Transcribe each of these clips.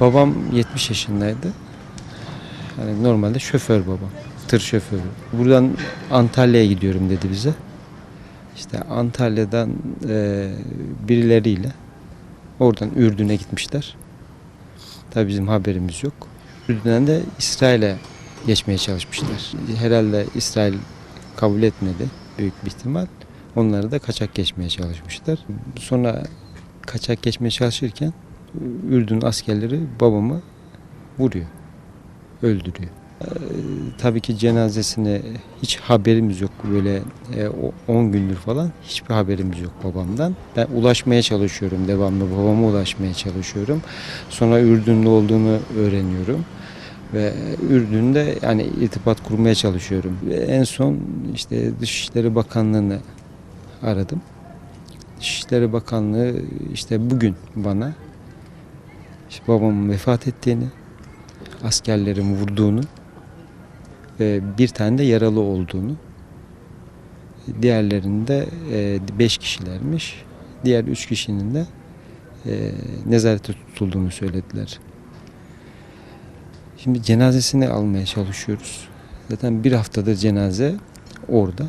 Babam 70 yaşındaydı. Yani normalde şoför babam. Tır şoförü. Buradan Antalya'ya gidiyorum dedi bize. İşte Antalya'dan e, birileriyle oradan Ürdün'e gitmişler. Tabii bizim haberimiz yok. Ürdün'den de İsrail'e geçmeye çalışmışlar. Herhalde İsrail kabul etmedi büyük bir ihtimal. Onları da kaçak geçmeye çalışmışlar. Sonra kaçak geçmeye çalışırken Ürdün askerleri babamı vuruyor. Öldürüyor. Ee, tabii ki cenazesine hiç haberimiz yok. Böyle e, o- 10 gündür falan hiçbir haberimiz yok babamdan. Ben ulaşmaya çalışıyorum devamlı. Babama ulaşmaya çalışıyorum. Sonra Ürdünlü olduğunu öğreniyorum. Ve Ürdün'de yani irtibat kurmaya çalışıyorum. Ve en son işte Dışişleri Bakanlığı'nı aradım. Dışişleri Bakanlığı işte bugün bana işte babamın vefat ettiğini, askerlerin vurduğunu ve bir tane de yaralı olduğunu, diğerlerinde e, beş kişilermiş, diğer üç kişinin de e, nezarete tutulduğunu söylediler. Şimdi cenazesini almaya çalışıyoruz. Zaten bir haftadır cenaze orada.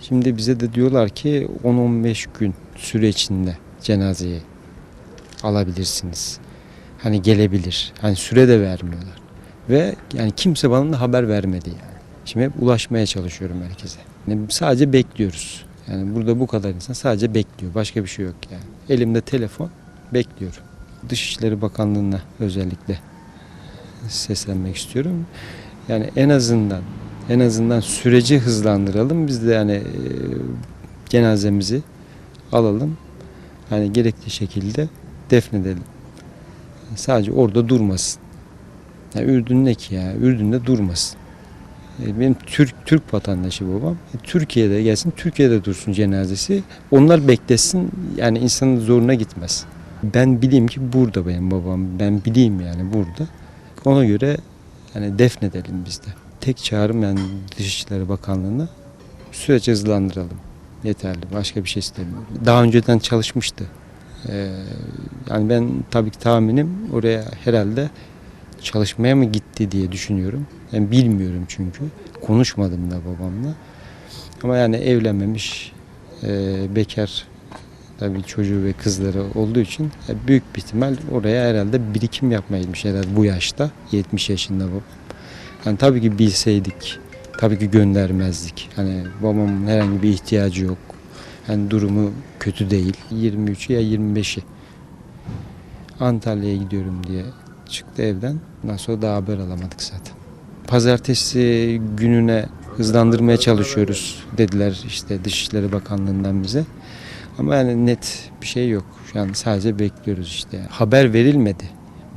Şimdi bize de diyorlar ki 10-15 gün süre içinde cenazeyi alabilirsiniz. Hani gelebilir. Hani süre de vermiyorlar. Ve yani kimse bana da haber vermedi yani. Şimdi hep ulaşmaya çalışıyorum herkese. Yani sadece bekliyoruz. Yani burada bu kadar insan sadece bekliyor. Başka bir şey yok yani. Elimde telefon bekliyorum. Dışişleri Bakanlığı'na özellikle seslenmek istiyorum. Yani en azından en azından süreci hızlandıralım. Biz de yani e, cenazemizi alalım. Hani gerekli şekilde defnedelim. Sadece orada durmasın. Yani Ürdün ne ki ya? Ürdün'de durmasın. E, Benim Türk Türk vatandaşı babam. E, Türkiye'de gelsin, Türkiye'de dursun cenazesi. Onlar beklesin. Yani insanın zoruna gitmez. Ben bileyim ki burada benim babam. Ben bileyim yani burada. Ona göre yani defnedelim biz de. Tek çağrım yani Dışişleri Bakanlığı'na süreci hızlandıralım. Yeterli. Başka bir şey istemiyorum. Daha önceden çalışmıştı. Ee, yani ben tabii ki tahminim oraya herhalde çalışmaya mı gitti diye düşünüyorum. Ben bilmiyorum çünkü. Konuşmadım da babamla. Ama yani evlenmemiş, e, bekar tabii çocuğu ve kızları olduğu için e, büyük bir ihtimal oraya herhalde birikim yapmaya gitmiş herhalde bu yaşta. 70 yaşında babam. Yani tabii ki bilseydik, tabii ki göndermezdik. Hani babamın herhangi bir ihtiyacı yok. Yani durumu kötü değil. 23'ü ya 25'i. Antalya'ya gidiyorum diye çıktı evden. Ondan sonra daha haber alamadık zaten. Pazartesi gününe hızlandırmaya çalışıyoruz dediler işte Dışişleri Bakanlığı'ndan bize. Ama yani net bir şey yok. An sadece bekliyoruz işte. Haber verilmedi.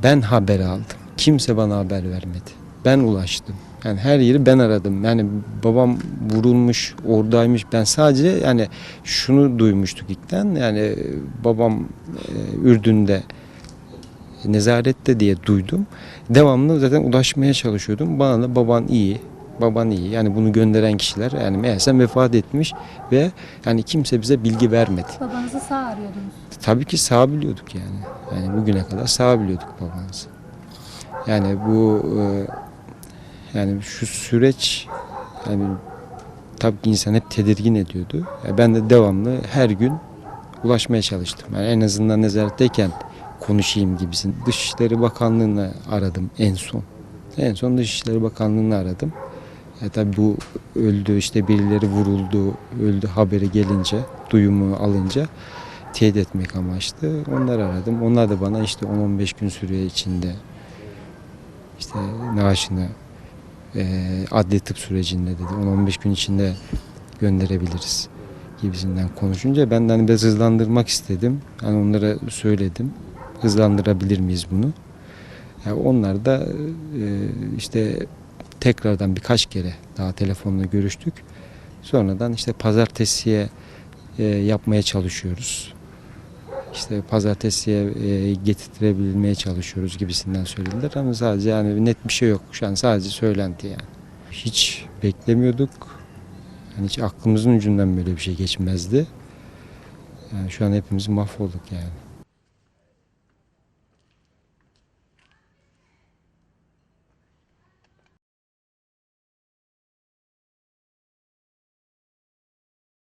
Ben haber aldım. Kimse bana haber vermedi. Ben ulaştım. Yani her yeri ben aradım. Yani babam vurulmuş, oradaymış. Ben sadece yani şunu duymuştuk ilkten. Yani babam e, Ürdün'de nezarette diye duydum. Devamlı zaten ulaşmaya çalışıyordum. Bana da baban iyi, baban iyi. Yani bunu gönderen kişiler yani meğersem vefat etmiş ve yani kimse bize bilgi vermedi. Babanızı sağ arıyordunuz. Tabii ki sağ biliyorduk yani. Yani bugüne kadar sağ biliyorduk babanızı. Yani bu e, yani şu süreç yani tabii ki insan hep tedirgin ediyordu. Ya ben de devamlı her gün ulaşmaya çalıştım. Yani en azından nezaretteyken konuşayım gibisin. Dışişleri Bakanlığı'nı aradım en son. En son Dışişleri Bakanlığı'nı aradım. Ya tabii bu öldü işte birileri vuruldu, öldü haberi gelince, duyumu alınca teyit etmek amaçlı. Onları aradım. Onlar da bana işte 10-15 gün süre içinde işte naaşını e, adli tıp sürecinde dedi. 10-15 gün içinde gönderebiliriz gibisinden konuşunca ben de hani biraz hızlandırmak istedim. Hani onlara söyledim. Hızlandırabilir miyiz bunu? Yani onlar da e, işte tekrardan birkaç kere daha telefonla görüştük. Sonradan işte pazartesiye e, yapmaya çalışıyoruz. İşte pazartesiye e, getirtirebilmeye çalışıyoruz gibisinden söylediler ama sadece yani net bir şey yok. Şu an sadece söylenti yani. Hiç beklemiyorduk. Yani hiç aklımızın ucundan böyle bir şey geçmezdi. Yani şu an hepimiz mahvolduk yani.